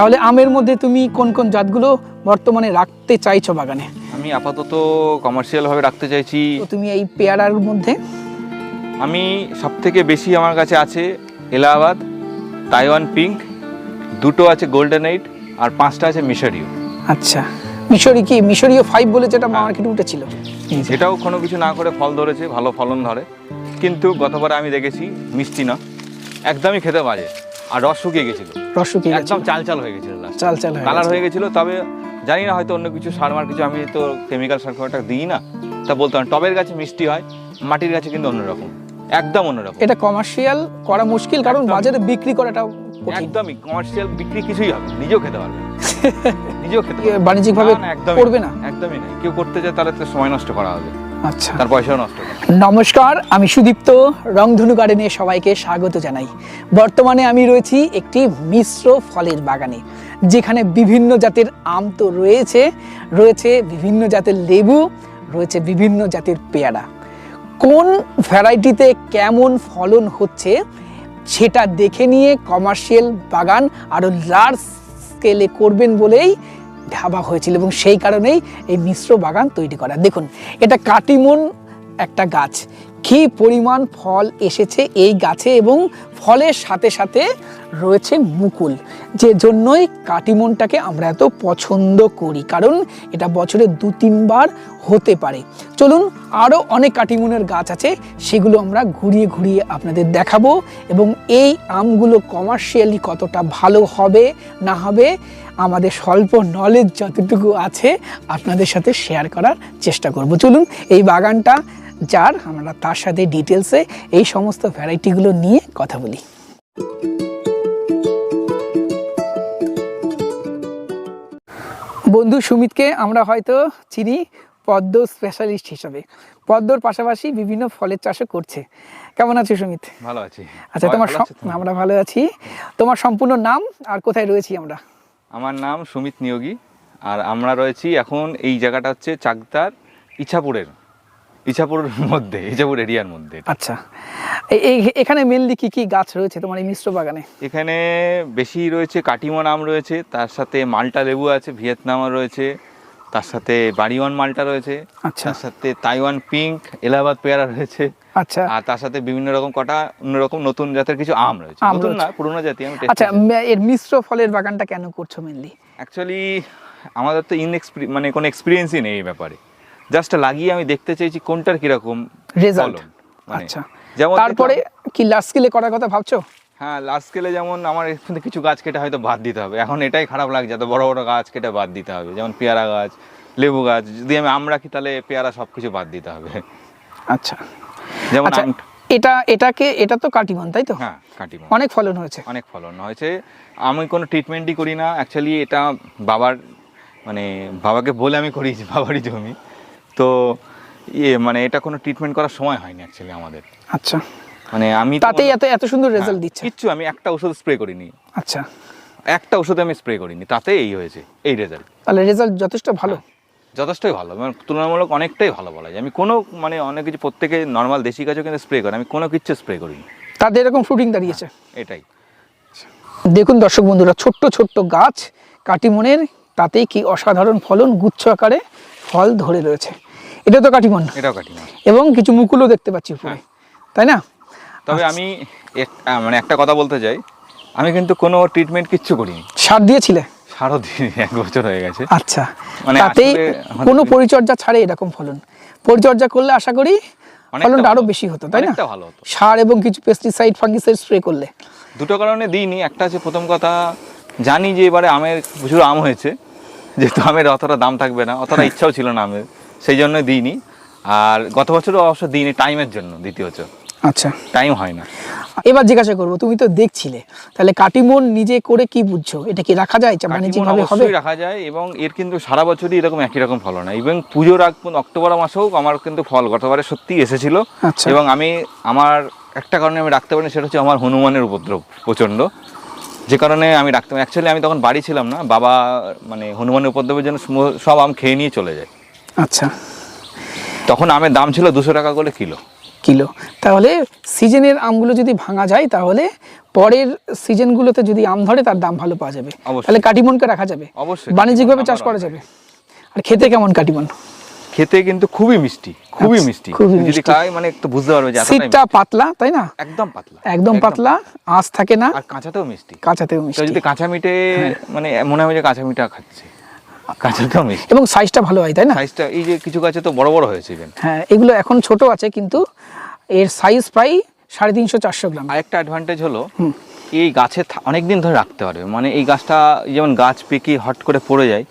তাহলে আমের মধ্যে তুমি কোন কোন জাতগুলো বর্তমানে রাখতে চাইছো বাগানে? আমি আপাতত কমার্শিয়াল ভাবে রাখতে চাইছি। তুমি এই পেয়ারার মধ্যে? আমি সব থেকে বেশি আমার কাছে আছে এলাহাবাদ তাইওয়ান পিঙ্ক দুটো আছে গোল্ডেন এইট আর পাঁচটা আছে মিশরীয়। আচ্ছা। মিশরি কি? মিশরীয় ফাইভ বলে যেটা হ্যাঁ। মার্কেটে উঠেছিল এই যে। কোনো কিছু না করে ফল ধরেছে ভালো ফলন ধরে। কিন্তু গতবার আমি দেখেছি মিষ্টি না। একদমই খেতে বাজে। আর রস শুকিয়ে গেছিল। রস শুকিয়ে একদম চাল চাল হয়ে গেছিল চাল চাল কালার হয়ে গেছিল তবে জানি না হয়তো অন্য কিছু সার মার কিছু আমি তো কেমিক্যাল সার খুব একটা দিই না তা বলতাম টবের গাছে মিষ্টি হয় মাটির গাছে কিন্তু অন্যরকম একদম অন্যরকম। এটা কমার্শিয়াল করা মুশকিল কারণ বাজারে বিক্রি করাটা একদমই কমার্শিয়াল বিক্রি কিছুই হবে নিজেও খেতে পারবে নিজেও খেতে পারবে বাণিজ্যিক ভাবে না, না, একদমই করবে না একদমই না। কেউ করতে যায় তাহলে তো সময় নষ্ট করা হবে। আচ্ছা। তার পয়সাও নষ্ট নমস্কার আমি সুদীপ্ত রংধনু গার্ডেনে সবাইকে স্বাগত জানাই। বর্তমানে আমি রয়েছি একটি মিশ্র ফলের বাগানে যেখানে বিভিন্ন জাতের আম তো রয়েছে রয়েছে বিভিন্ন জাতের লেবু রয়েছে বিভিন্ন জাতের পেয়ারা। কোন ভ্যারাইটিতে কেমন ফলন হচ্ছে সেটা দেখে নিয়ে কমার্শিয়াল বাগান আরও লার্জ স্কেলে করবেন বলেই ভাবা হয়েছিল এবং সেই কারণেই এই মিশ্র বাগান তৈরি করা। দেখুন, এটা কাটিমন একটা গাছ। কি পরিমাণ ফল এসেছে এই গাছে এবং ফলের সাথে সাথে রয়েছে মুকুল, যে জন্যই কাটিমনটাকে আমরা এত পছন্দ করি। কারণ এটা বছরে দু তিনবার হতে পারে। চলুন আরও অনেক কাটিমনের গাছ আছে, সেগুলো আমরা ঘুরিয়ে ঘুরিয়ে আপনাদের দেখাবো এবং এই আমগুলো কমার্শিয়ালি কতটা ভালো হবে, না হবে, আমাদের স্বল্প নলেজ যতটুকু আছে আপনাদের সাথে শেয়ার করার চেষ্টা করব। চলুন এই বাগানটা যার আমরা তার সাথে ডিটেলসে এই সমস্ত ভ্যারাইটিগুলো নিয়ে কথা বলি। বন্ধু সুমিতকে আমরা হয়তো চিনি পদ্ম স্পেশালিস্ট হিসাবে। পদ্মর পাশাপাশি বিভিন্ন ফলের চাষও করছে। কেমন আছো সুমিত? ভালো আছি। আচ্ছা তোমার? আমরা ভালো আছি। তোমার সম্পূর্ণ নাম আর কোথায় রয়েছি আমরা? আমার নাম সুমিত নিয়োগী আর আমরা রয়েছি এখন এই জায়গাটা হচ্ছে চাকদার ইছাপুরের ইছাপুরের মধ্যে ইছাপুর এরিয়ার মধ্যে। আচ্ছা। এখানে মেনলি কি কি গাছ রয়েছে তোমার এই মিশ্র বাগানে? এখানে বেশি রয়েছে কাটিমন আম রয়েছে তার সাথে মালটা লেবু আছে ভিয়েতনামও রয়েছে তার সাথে বাড়িওয়ান মালটা রয়েছে আচ্ছা। তার সাথে তাইওয়ান পিঙ্ক এলাহাবাদ পেয়ারা রয়েছে আচ্ছা। আর তার সাথে বিভিন্ন রকম কটা অন্যরকম নতুন জাতের কিছু আম রয়েছে। নতুন না পুরোনো জাতি আমি আচ্ছা এর মিশ্র ফলের বাগানটা কেন করছ মেনলি অ্যাকচুয়ালি আমাদের তো ইনএক্সপি মানে কোনো এক্সপিরিয়েন্সই নেই এই ব্যাপারে। জাস্ট লাগিয়ে আমি দেখতে চাইছি কোনটার কীরকম রেজাল্ট মানে আচ্ছা। যেমন তারপরে কি লার্জ স্কেলে করার কথা ভাবছ? হ্যাঁ লার্জ স্কেলে যেমন আমার এখান থেকে কিছু গাছ কেটে হয়তো বাদ দিতে হবে। এখন এটাই খারাপ লাগছে এত বড় বড় গাছ কেটে বাদ দিতে হবে। যেমন পেয়ারা গাছ লেবু গাছ যদি আমি আম রাখি তাহলে পেয়ারা সব কিছু বাদ দিতে হবে। আচ্ছা। যেমন আচ্ছা এটা এটাকে এটা তো কাটিমন তাই তো? হ্যাঁ কাটিমো অনেক ফলন হয়েছে। অনেক ফলন হয়েছে। আমি কোনো ট্রিটমেন্টই করি না। অ্যাকচুয়ালি এটা বাবার মানে বাবাকে বলে আমি করিয়েছি বাবারই জমি। তো ইয়ে মানে এটা কোনো ট্রিটমেন্ট করার সময় হয়নি অ্যাকচুয়ালি আমাদের। আচ্ছা। মানে আমি তাতেই এত এত সুন্দর রেজাল্ট হ্যাঁ, দিচ্ছে। কিচ্ছু আমি একটা ওষুধ স্প্রে করিনি। আচ্ছা। একটা ওষুধ আমি স্প্রে করিনি তাতে এই হয়েছে এই রেজাল্ট তাহলে রেজাল্ট যথেষ্ট ভালো। যথেষ্টই ভালো মানে তুলনামূলক অনেকটাই ভালো বলা যায়। আমি কোনো মানে অনেক কিছু প্রত্যেকে নর্মাল দেশি গাছও কিন্তু স্প্রে করে আমি কোনো কিচ্ছু স্প্রে করিনি। তাতে এরকম ফ্রুটিং দাঁড়িয়েছে। এটাই। দেখুন দর্শক বন্ধুরা ছোট্ট ছোট্ট গাছ কাটিমনের তাতেই কি অসাধারণ ফলন গুচ্ছ আকারে ফল ধরে রয়েছে। এটা তো কাটিমন এটাও কাটিমো এবং কিছু মুকুলও দেখতে পাচ্ছি উপরে। হ্যাঁ। তাই না? তবে আমি মানে একটা কথা বলতে চাই। আমি কিন্তু কোনো ট্রিটমেন্ট কিচ্ছু করিনি। সার দিয়েছিলে? সারও দিন এক বছর হয়ে গেছে। আচ্ছা। মানে তাতেই কোনো পরিচর্যা ছাড়ে এরকম ফলন। পরিচর্যা করলে আশা করি ফলনটা আরও বেশি হতো তাই না? ভালো হতো। সার এবং কিছু পেস্টিসাইড ফাঙ্গিসাইড স্প্রে করলে। দুটো কারণে দিইনি। একটা হচ্ছে প্রথম কথা জানি যে এবারে আমের প্রচুর আম হয়েছে। যেহেতু আমের অতটা দাম থাকবে না অতটা ইচ্ছাও ছিল না আমের। সেই জন্য দিইনি। আর গত বছরও অবশ্য দিইনি টাইমের জন্য দ্বিতীয়ত আচ্ছা। টাইম হয় না। এবার জিজ্ঞাসা করব তুমি তো দেখছিলে। তাহলে কাটিমন নিজে করে কি বুঝছ? এটা কি রাখা যায়? বাণিজ্যিক কাটিমন ভাবে হবে? রাখা যায় এবং এর কিন্তু সারা বছরই এরকম একই রকম ফলন হয় এবং পুজোর আগ অক্টোবর মাসেও আমার কিন্তু ফল গতবারে সত্যি এসেছিল। আচ্ছা। এবং আমি আমার একটা কারণে আমি রাখতে পারিনি সেটা হচ্ছে আমার হনুমানের উপদ্রব প্রচণ্ড। যে কারণে আমি রাখতে পারি অ্যাকচুয়ালি আমি তখন বাড়ি ছিলাম না। বাবা মানে হনুমানের উপদ্রবের জন্য সব আম খেয়ে নিয়ে চলে যায়। আচ্ছা। তখন আমের দাম ছিল দুশো টাকা করে কিলো। কিলো। তাহলে সিজনের আমগুলো যদি ভাঙা যায় তাহলে পরের সিজনগুলোতে যদি আম ধরে তার দাম ভালো পাওয়া যাবে। তাহলে কাটিমনকে রাখা যাবে। অবশ্যই। বাণিজ্যিকভাবে চাষ করা যাবে। আর খেতে কেমন কাটিমন? খেতে কিন্তু খুবই মিষ্টি খুবই আচ্ছা, মিষ্টি। যদি খাই মানে একটু বুঝতে পারবে যে সিটটা পাতলা তাই না? একদম পাতলা একদম পাতলা আঁশ থাকে না। আর কাঁচাতেও মিষ্টি। কাঁচাতেও মিষ্টি যদি কাঁচা মিটে হ্যাঁ। মানে মনে হয় যে কাঁচা মিঠা খাচ্ছে। এবং সাইজটা ভালো হয় তাই না? সাইজটা এই যে কিছু গাছে তো বড় বড় হয়েছে হ্যাঁ এগুলো এখন ছোট আছে কিন্তু এর সাইজ প্রায় সাড়ে তিনশো চারশো গ্রাম। আরেকটা অ্যাডভান্টেজ হলো এই গাছে অনেক দিন ধরে রাখতে পারবে। মানে এই গাছটা যেমন গাছ পেকে হট করে পড়ে যায়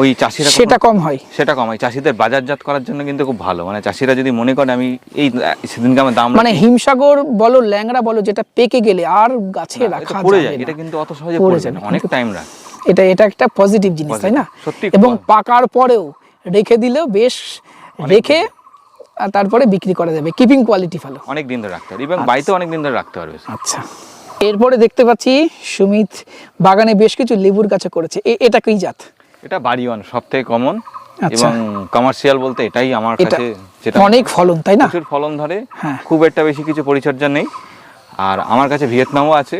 ওই চাষিরা সেটা কম হয়। সেটা কমায় চাষিদের বাজারজাত করার জন্য কিন্তু খুব ভালো। মানে চাষিরা যদি মনে করে আমি এই সেদিনকে আমার দাম মানে হিমসাগর বলো ল্যাংড়া বলো যেটা পেকে গেলে আর গাছে রাখি, পড়ে যায়। এটা কিন্তু অত সহজে পড়ে যায় না। অনেক টাইম রাখ। এটা এটা একটা পজিটিভ জিনিস তাই না? এবং পাকার পরেও রেখে দিলেও বেশ রেখে তারপরে বিক্রি করা যাবে কিপিং কোয়ালিটি ভালো। অনেক দিন ধরে রাখতে হবে। এবং বাড়িতে অনেক দিন ধরে রাখতে পারবে আচ্ছা। এরপরে দেখতে পাচ্ছি সুমিত বাগানে বেশ কিছু লেবুর গাছে করেছে। এটা কি জাত? এটা বাড়ি ওয়ান সব থেকে কমন আচ্ছা। এবং কমার্শিয়াল বলতে এটাই আমার কাছে যেটা অনেক ফলন তাই না? প্রচুর ফলন ধরে। হ্যাঁ। খুব একটা বেশি কিছু পরিচর্যা নেই। আর আমার কাছে ভিয়েতনামও আছে।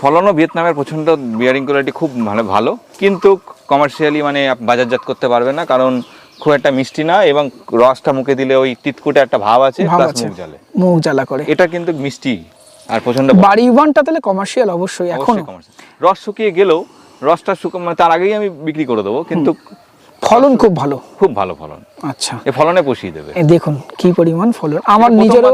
ফলনও ভিয়েতনামের প্রচণ্ড বিয়ারিং কোয়ালিটি খুব মানে ভালো। কিন্তু কমার্শিয়ালি মানে বাজারজাত করতে পারবে না কারণ খুব একটা মিষ্টি না এবং রসটা মুখে দিলে ওই তিতকুটে একটা ভাব আছে জ্বলে। মুখ জ্বালা করে। এটা কিন্তু মিষ্টি আর প্রচণ্ড বাড়ি ওয়ানটা তাহলে কমার্শিয়াল অবশ্যই এখন। রস শুকিয়ে গেলেও রসটা শুকো মানে তার আগেই আমি বিক্রি করে দেবো কিন্তু ফলন খুব ভালো। খুব ভালো ফলন। আচ্ছা। এ ফলনে পুষিয়ে দেবে। দেখুন কি পরিমাণ ফলন। আমার নিজেরও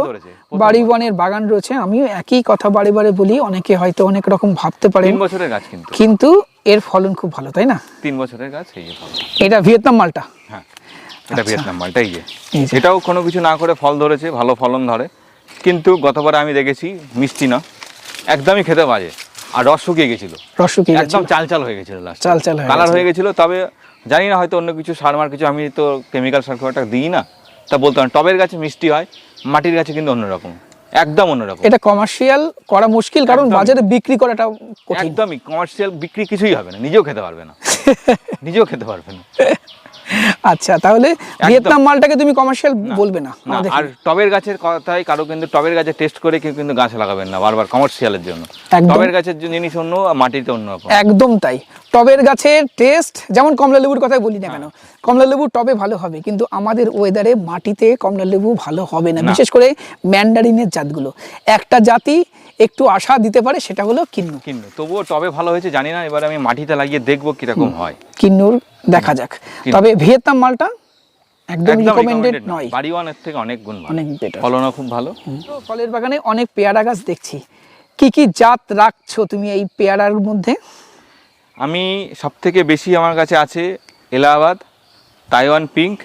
বাড়ি বনের বাগান রয়েছে আমিও একই কথা বারে বারে বলি অনেকে হয়তো অনেক রকম ভাবতে পারে। তিন বছরের গাছ কিন্তু। কিন্তু এর ফলন খুব ভালো তাই না? তিন বছরের গাছ এই যে ফলন। এটা ভিয়েতনাম মালটা। হ্যাঁ এটা ভিয়েতনাম মালটা এই যে। এটাও কোনো কিছু না করে ফল ধরেছে ভালো ফলন ধরে। কিন্তু গতবারে আমি দেখেছি মিষ্টি না একদমই খেতে বাজে। আর রস শুকিয়ে গেছিল। রস শুকিয়ে একদম চাল চাল হয়ে গেছিল লাস্ট চাল চাল কালার হয়ে গেছিল তবে জানি না হয়তো অন্য কিছু সার মার কিছু আমি তো কেমিক্যাল সার খুব একটা দিই না। তা বলতে পারেন টবের গাছে মিষ্টি হয় মাটির গাছে কিন্তু অন্যরকম একদম অন্যরকম। এটা কমার্শিয়াল করা মুশকিল কারণ বাজারে বিক্রি করাটা একদমই কমার্শিয়াল বিক্রি কিছুই হবে না নিজেও খেতে পারবে না। নিজেও খেতে পারবে না। আচ্ছা তাহলে ভিয়েতনাম মালটাকে তুমি কমার্শিয়াল বলবে না আর টবের গাছের কথাই কারও কিন্তু টবের গাছে টেস্ট করে কেউ কিন্তু গাছ লাগাবেন না বারবার কমার্শিয়ালের জন্য। টবের গাছের জিনিস অন্য আর মাটিতে অন্য একদম তাই। টবের গাছের টেস্ট যেমন কমলা লেবুর কথাই বলি না কেন। কমলা লেবু টবে ভালো হবে কিন্তু আমাদের ওয়েদারে মাটিতে কমলা লেবু ভালো হবে না। বিশেষ করে ম্যান্ডারিনের জাতগুলো। একটা জাতি একটু আশা দিতে পারে সেটা হলো কিন্নু। কিন্নু। তবুও টবে ভালো হয়েছে জানি না এবার আমি মাটিতে লাগিয়ে দেখব কীরকম হয়। কিন্নুর দেখা যাক। তবে ভিয়েতনাম মালটা একদম রিকমেন্ডেড নয়। বাড়ি ওয়ানের থেকে অনেক গুণ ভালো। অনেক better। ফলনও খুব ভালো। ফলের বাগানে অনেক পেয়ারা গাছ দেখছি। কি কি জাত রাখছো তুমি এই পেয়ারার মধ্যে? আমি সব থেকে বেশি আমার কাছে আছে এলাহাবাদ তাইওয়ান পিঙ্ক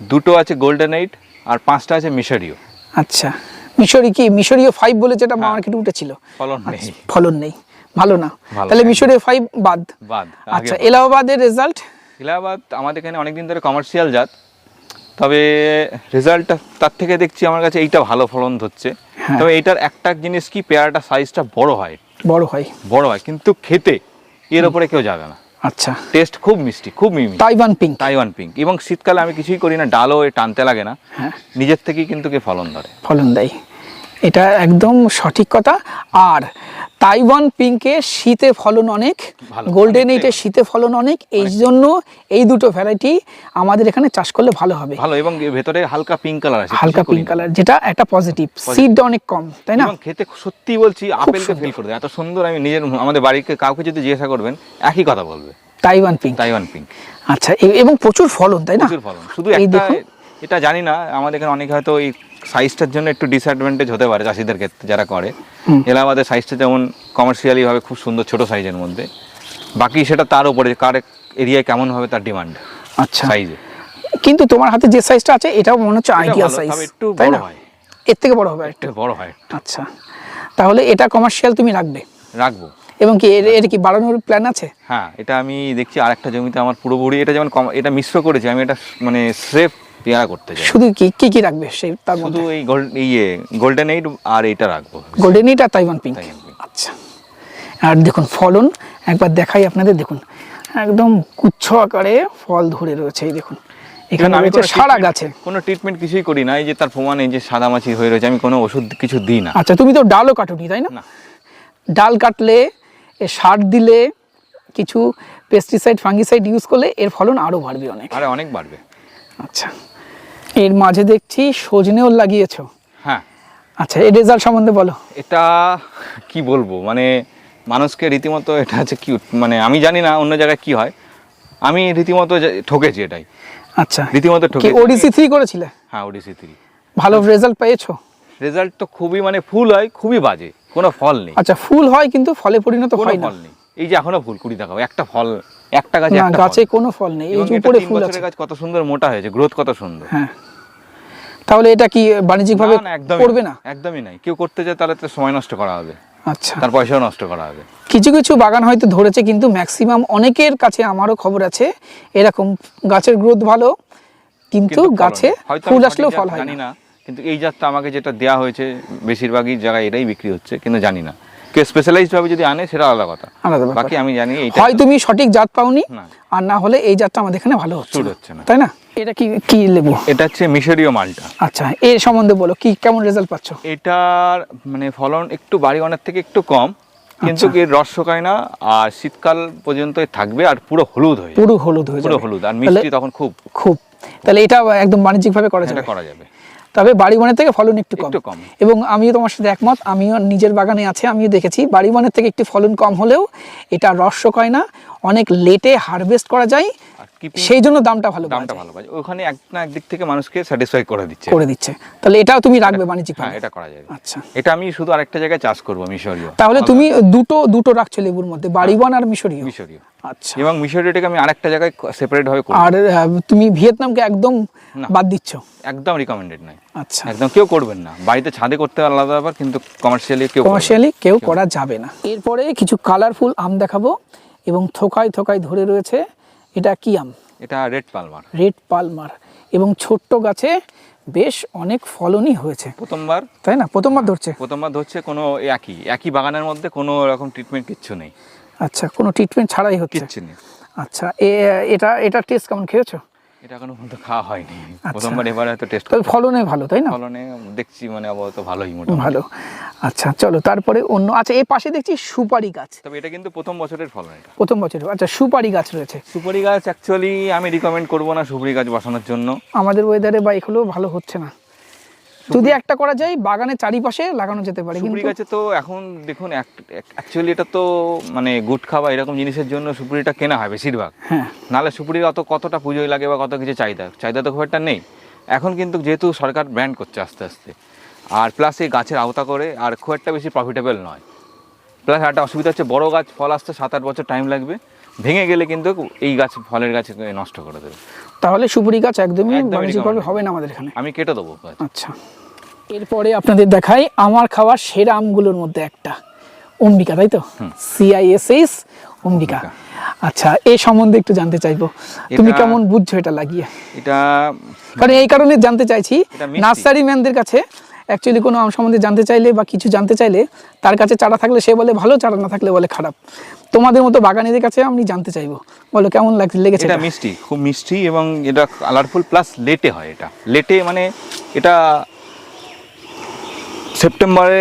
দুটো আছে গোল্ডেন এইট আর পাঁচটা আছে মিশরীয়। আচ্ছা। মিশরি কি? মিশরীয় ফাইভ বলে যেটা হ্যাঁ। মার্কেটে উঠেছিল। ফলন নেই। আচ্ছা, ফলন নেই। ভালো না। তাহলে মিশরীয় ফাইভ বাদ। বাদ। আচ্ছা এলাহাবাদের রেজাল্ট এলাহাবাদ আমাদের এখানে অনেকদিন ধরে কমার্শিয়াল জাত। তবে রেজাল্টটা তার থেকে দেখছি আমার কাছে এইটা ভালো ফলন ধরছে। হ্যাঁ। তবে এইটার একটা জিনিস কি পেয়ারাটা সাইজটা বড় হয়। বড় হয়। বড় হয়। কিন্তু খেতে এর ওপরে কেউ যাবে না। আচ্ছা। টেস্ট খুব মিষ্টি খুব মিমি। তাইওয়ান পিঙ্ক তাইওয়ান পিঙ্ক এবং শীতকালে আমি কিছুই করি না ডালও এ টানতে লাগে না। হ্যাঁ। নিজের থেকেই কিন্তু কে ফলন ধরে। ফলন দেয়। এটা একদম সঠিক কথা। আর তাইওয়ান পিঙ্কে শীতে ফলন অনেক গোল্ডেন এইটে শীতে ফলন অনেক এই জন্য এই দুটো ভ্যারাইটি আমাদের এখানে চাষ করলে ভালো হবে। ভালো এবং ভেতরে হালকা পিঙ্ক কালার আছে হালকা পিঙ্ক কালার যেটা একটা পজিটিভ সিডটা অনেক কম তাই না? খেতে সত্যি বলছি আপেলকে ফিল করে এত সুন্দর আমি নিজের আমাদের বাড়িতে কাউকে যদি জিজ্ঞাসা করবেন একই কথা বলবে। তাইওয়ান পিঙ্ক তাইওয়ান পিঙ্ক আচ্ছা এবং প্রচুর ফলন তাই না? প্রচুর ফলন। শুধু এই দেখুন। এটা জানি না আমাদের এখানে অনেকে হয়তো এই সাইজটার জন্য একটু ডিসঅ্যাডভান্টেজ হতে পারে চাষিদের ক্ষেত্রে যারা করে। এলাহাবাদের সাইজটা যেমন কমার্শিয়ালি ভাবে খুব সুন্দর ছোট সাইজের মধ্যে। বাকি সেটা তার উপরে কার এরিয়ায় কেমন হবে তার ডিমান্ড আচ্ছা। সাইজে কিন্তু তোমার হাতে যে সাইজটা আছে এটাও মনে হচ্ছে আইডিয়াল সাইজ একটু বড় হয়। এর থেকে বড় হবে একটু বড় হয়। আচ্ছা। তাহলে এটা কমার্শিয়াল তুমি রাখবে? রাখব। এবং কি এর এর কি বাড়ানোর প্ল্যান আছে? হ্যাঁ এটা আমি দেখছি আরেকটা জমিতে আমার পুরোপুরি এটা যেমন এটা মিশ্র করেছি আমি এটা মানে স্রেফ পেয়ারা করতে চাই শুধু কি কি কি রাখবে সেই তার শুধু মধ্যে? এই গোল্ড ইয়ে গোল্ডেন এইট আর এইটা রাখব। গোল্ডেন ইট আর তাইওয়ান পিঙ্ক আচ্ছা। আর দেখুন ফলন একবার দেখাই আপনাদের দেখুন। একদম গুচ্ছ আকারে ফল ধরে রয়েছে এই দেখুন। এখানে আমি সারা গাছে। কোনো ট্রিটমেন্ট কিছুই করি না এই যে তার প্রমাণ এই যে সাদামাছি হয়ে রয়েছে আমি কোনো ওষুধ কিছু দিই না। আচ্ছা তুমি তো ডালও কাটুনি তাই না? না। ডাল কাটলে এ সার দিলে কিছু পেস্টিসাইড ফাঙ্গিসাইড ইউজ করলে এর ফলন আরও বাড়বে অনেক। আরে অনেক বাড়বে। আচ্ছা। এর মাঝে দেখছি সজনেও লাগিয়েছো। হ্যাঁ। আচ্ছা এর রেজাল্ট সম্বন্ধে বলো। এটা কি বলব? মানে মানুষকে রীতিমতো এটা হচ্ছে কি মানে আমি জানি না অন্য জায়গায় কি হয়। আমি রীতিমতো ঠকেছি এটাই। আচ্ছা। রীতিমতো কি ঠকেছি। ওডিসি থ্রি করেছিলে? হ্যাঁ ওডিসি থ্রি ভালো রেজাল্ট পেয়েছ? রেজাল্ট তো খুবই মানে ফুল হয় খুবই বাজে। কোনো ফল নেই। আচ্ছা ফুল হয় কিন্তু ফলে পরিণত কোনো হয় না। ফল নেই। এই যে এখনও ফুল কুড়ি দেখাবো একটা ফল একটা গাছে না একটা গাছে কোনো ফল নেই এই যে উপরে ফুল আছে। গাছ কত সুন্দর মোটা হয়েছে গ্রোথ কত সুন্দর। হ্যাঁ। তাহলে এটা কি বাণিজ্যিক ভাবে করবে না একদমই নাই। কেউ করতে যায় তাহলে তো সময় নষ্ট করা হবে। আচ্ছা। তার পয়সাও নষ্ট করা হবে। কিছু কিছু বাগান হয়তো ধরেছে কিন্তু ম্যাক্সিমাম অনেকের কাছে আমারও খবর আছে এরকম গাছের গ্রোথ ভালো কিন্তু গাছে ফুল আসলেও ফল হয় না কিন্তু এই জাতটা আমাকে যেটা দেয়া হয়েছে বেশিরভাগই জায়গায় এটাই বিক্রি হচ্ছে কিন্তু জানি না। স্পেশালাইজড ভাবে যদি আনে সেটা আলাদা কথা। আলাদা বাকি আমি জানি এইটা হয় তুমি সঠিক জাত পাওনি আর না হলে এই জাতটা আমাদের এখানে ভালো হচ্ছে না। হচ্ছে না। তাই না? এটা কি কি লেবু? এটা হচ্ছে মিশরীয় মালটা। আচ্ছা এর সম্বন্ধে বলো কি কেমন রেজাল্ট পাচ্ছ? এটার মানে ফলন একটু বাড়িওয়ানের থেকে একটু কম কিন্তু আচ্ছা। এর রস শোকায় না আর শীতকাল পর্যন্ত থাকবে আর পুরো হলুদ হয়ে পুরো হলুদ হয়ে পুরো হলুদ আর মিষ্টি তখন খুব খুব। তাহলে এটা একদম বাণিজ্যিক ভাবে করা যাবে। করা যাবে। তবে বাড়ি বনের থেকে ফলন একটু কম। কম। এবং আমিও তোমার সাথে একমত আমিও নিজের বাগানে আছে আমিও দেখেছি। বাড়ি বনের থেকে একটু ফলন কম হলেও এটা রস কয় না। অনেক লেটে হারভেস্ট করা যায় সেই জন্য দামটা ভালো দামটা ভালো পাই ওখানে এক না একদিক থেকে মানুষকে স্যাটিসফাই করে দিচ্ছে। করে দিচ্ছে। তাহলে এটাও তুমি রাখবে বাণিজ্যিক হ্যাঁ এটা করা যাবে। আচ্ছা। এটা আমি শুধু আরেকটা জায়গায় চাষ করব মিশরীয়। তাহলে তুমি দুটো দুটো রাখছো লেবুর মধ্যে বাড়িবন আর মিশরীয়? মিশরীয়। আচ্ছা। এবং মিশরীয়টাকে আমি আরেকটা জায়গায় সেপারেট ভাবে করব। আর তুমি ভিয়েতনামকে একদম বাদ দিচ্ছ? একদম রিকমেন্ডেড নাই আচ্ছা। একদম কেউ করবেন না। বাড়িতে ছাদে করতে আলাদা ব্যাপার কিন্তু কমার্শিয়ালি কেউ কমার্শিয়ালি কেউ করা যাবে না। এরপরে কিছু কালারফুল আম দেখাবো এবং থোকায় থোকায় ধরে রয়েছে এটা কি আম? এটা রেড পালমার রেড পালমার এবং ছোট্ট গাছে বেশ অনেক ফলনই হয়েছে। প্রথমবার। তাই না? প্রথমবার ধরছে। প্রথমবার ধরছে কোনো একই একই বাগানের মধ্যে কোনো রকম ট্রিটমেন্ট কিচ্ছু নেই। আচ্ছা কোনো ট্রিটমেন্ট ছাড়াই হচ্ছে। কিচ্ছু নেই। আচ্ছা এটা এটা টেস্ট কেমন খেয়েছো? এটা এখনও পর্যন্ত খাওয়া হয়নি। আচ্ছা। প্রথমবার এবারে হয়তো টেস্ট তবে ফলনে ভালো তাই না? ফলনে দেখছি মানে আপাতত ভালোই মোটামুটি। ভালো। আচ্ছা চলো তারপরে অন্য আচ্ছা এই পাশে দেখছি সুপারি গাছ। তবে এটা কিন্তু প্রথম বছরের ফলন এটা। প্রথম বছরের আচ্ছা সুপারি গাছ রয়েছে। সুপারি গাছ অ্যাকচুয়ালি আমি রিকমেন্ড করব না সুপারি গাছ বসানোর জন্য। আমাদের ওয়েদারে বা এগুলো ভালো হচ্ছে না। যদি একটা করা যায় বাগানের চারিপাশে লাগানো যেতে পারে সুপুরি গাছে তো এখন দেখুন অ্যাকচুয়ালি এটা তো মানে গুটখা বা এরকম জিনিসের জন্য সুপুরিটা কেনা হয় বেশিরভাগ। হ্যাঁ। নাহলে সুপুরির অত কতটা পুজোয় লাগে বা কত কিছু চাহিদা? চাহিদা তো খুব একটা নেই। এখন কিন্তু যেহেতু সরকার ব্যান্ড করছে আস্তে আস্তে আর প্লাস এই গাছের আওতা করে আর খুব একটা বেশি প্রফিটেবল নয়। প্লাস একটা অসুবিধা হচ্ছে বড় গাছ ফল আসতে সাত আট বছর টাইম লাগবে ভেঙে গেলে কিন্তু এই গাছ ফলের গাছ নষ্ট করে দেবে। তাহলে সুপুরি গাছ একদমই বাণিজ্যিকভাবে হবে না আমাদের এখানে। আমি কেটে দেবো আচ্ছা। এরপরে আপনাদের দেখাই আমার খাওয়ার সেরা আমগুলোর মধ্যে একটা। অম্বিকা তাই তো? সিআইএসএস অম্বিকা। আচ্ছা এ সম্বন্ধে একটু জানতে চাইব। তুমি কেমন বুঝছ এটা লাগিয়ে? এটা কারণ এই কারণে জানতে চাইছি। নার্সারি ম্যানদের কাছে অ্যাকচুয়ালি কোনো আম সম্বন্ধে জানতে চাইলে বা কিছু জানতে চাইলে তার কাছে চারা থাকলে সে বলে ভালো চারা না থাকলে বলে খারাপ। তোমাদের মতো বাগানিদের কাছে আমি জানতে চাইব। বলো কেমন লাগছে লেগেছে এটা এটা? মিষ্টি খুব মিষ্টি এবং এটা কালারফুল প্লাস লেটে হয় এটা। লেটে মানে এটা সেপ্টেম্বরে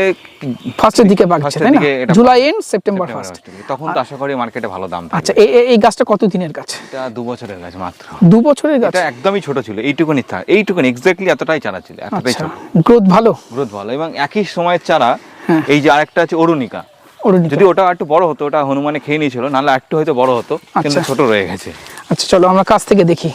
ফার্স্টের দিকে ফার্স্টের তাই না? জুলাই এন্ড সেপ্টেম্বর ফার্স্ট তখন তো আশা করি মার্কেটে ভালো দাম আচ্ছা এই এই- গাছটা কত দিনের গাছ? এটা দু বছরের গাছ মাত্র। দু বছরের গাছ? এটা একদমই ছোট ছিল এইটুকুনি থা এইটুকুনি এক্স্যাক্টলি এতটাই চারা ছিল এতটাই আচ্ছা ছোট গ্রোথ ভালো? গ্রোথ ভালো এবং একই সময়ের চারা হ্যাঁ। এই যে আরেকটা আছে অরুণিকা। অরুণিকা। যদি ওটা একটু বড় হতো ওটা হনুমানে খেয়ে নিয়েছিল নাহলে একটু হয়তো বড় হতো কিন্তু আচ্ছা। ছোট রয়ে গেছে। আচ্ছা চলো আমরা কাছ থেকে দেখি।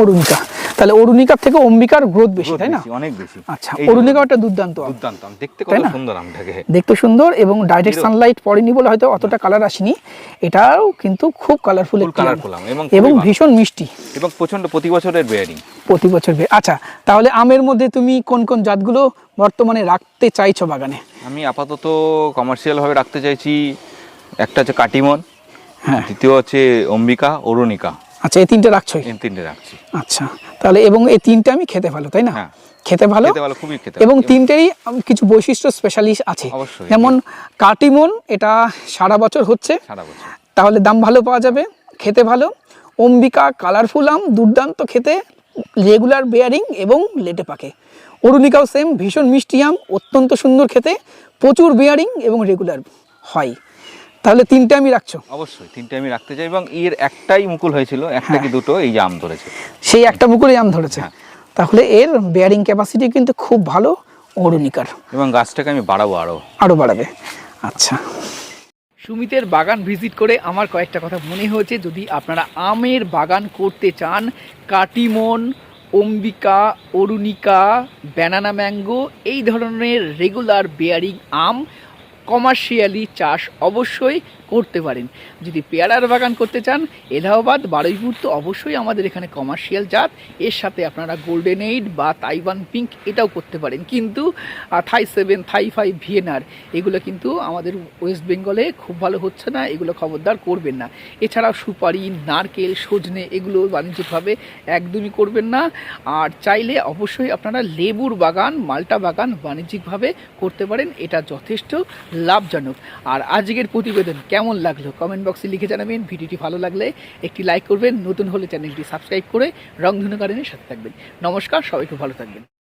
অরুণিকা। তাহলে অরুণিকার থেকে অম্বিকার গ্রোথ বেশি তাই না? অনেক বেশি। আচ্ছা এই যে- অরুণিকা একটা দুর্দান্ত দুর্দান্ত দেখতে কত? সুন্দর আমটাকে। দেখতে সুন্দর এবং ডাইরেক্ট সানলাইট পড়েনি বলে হয়তো অতটা কালার আসেনি। এটাও কিন্তু খুব কালারফুল একটি। এবং এবং ভীষণ মিষ্টি। এবং প্রচণ্ড প্রতি বছরের বেয়ারিং প্রতি বছর আচ্ছা তাহলে আমের মধ্যে তুমি কোন কোন জাতগুলো বর্তমানে রাখতে চাইছো বাগানে? আমি আপাতত কমার্শিয়াল ভাবে রাখতে চাইছি একটা হচ্ছে কাটিমন হ্যাঁ। দ্বিতীয় হচ্ছে অম্বিকা অরুণিকা। আচ্ছা এই তিনটে রাখছো? এই তিনটে রাখছি। আচ্ছা তাহলে এবং এই তিনটে আমি খেতে ভালো তাই না? হ্যাঁ। খেতে ভালো? খুবই খেতে এবং। তিনটেরই কিছু বৈশিষ্ট্য স্পেশালিস্ট আছে। যেমন কাটিমন এটা সারা বছর হচ্ছে। তাহলে দাম ভালো পাওয়া যাবে খেতে ভালো। অম্বিকা কালারফুল আম দুর্দান্ত খেতে। রেগুলার বেয়ারিং এবং লেটে পাকে। অরুণিকাও সেম ভীষণ মিষ্টি আম অত্যন্ত সুন্দর খেতে। প্রচুর বেয়ারিং এবং রেগুলার হয়। তাহলে তিনটে আমি রাখছো? অবশ্যই তিনটে আমি রাখতে চাই এবং এর একটাই মুকুল হয়েছিল একটা কি দুটো এই আম ধরেছে। সেই একটা মুকুলে আম ধরেছে। হ্যাঁ। তাহলে এর বেয়ারিং ক্যাপাসিটি কিন্তু খুব ভালো অরুণিকার। এবং গাছটাকে আমি বাড়াবো আরও। আরও বাড়াবে। আচ্ছা। সুমিতের বাগান ভিজিট করে আমার কয়েকটা কথা মনে হয়েছে। যদি আপনারা আমের বাগান করতে চান কাটিমন অম্বিকা অরুণিকা ব্যানানা ম্যাঙ্গো এই ধরনের রেগুলার বেয়ারিং আম কমার্শিয়ালি চাষ অবশ্যই করতে পারেন। যদি পেয়ারার বাগান করতে চান, এলাহাবাদ, বারুইপুর তো অবশ্যই আমাদের এখানে কমার্শিয়াল জাত। এর সাথে আপনারা গোল্ডেন এইড বা তাইওয়ান পিঙ্ক এটাও করতে পারেন। কিন্তু থাই সেভেন থাই ফাইভ ভিয়েনার এগুলো কিন্তু আমাদের ওয়েস্ট বেঙ্গলে খুব ভালো হচ্ছে না, এগুলো খবরদার করবেন না। এছাড়াও সুপারি, নারকেল, সজনে এগুলো বাণিজ্যিকভাবে একদমই করবেন না। আর চাইলে অবশ্যই আপনারা লেবুর বাগান, মাল্টা বাগান বাণিজ্যিকভাবে করতে পারেন, এটা যথেষ্ট লাভজনক। আর আজকের প্রতিবেদন কেমন লাগল? কমেন্ট বক্সে লিখে জানাবেন। ভিডিওটি ভালো লাগলে একটি লাইক করবেন। নতুন হলে চ্যানেলটি সাবস্ক্রাইব করে রংধনু গার্ডেনের সাথে থাকবেন। নমস্কার সবাইকে ভালো থাকবেন।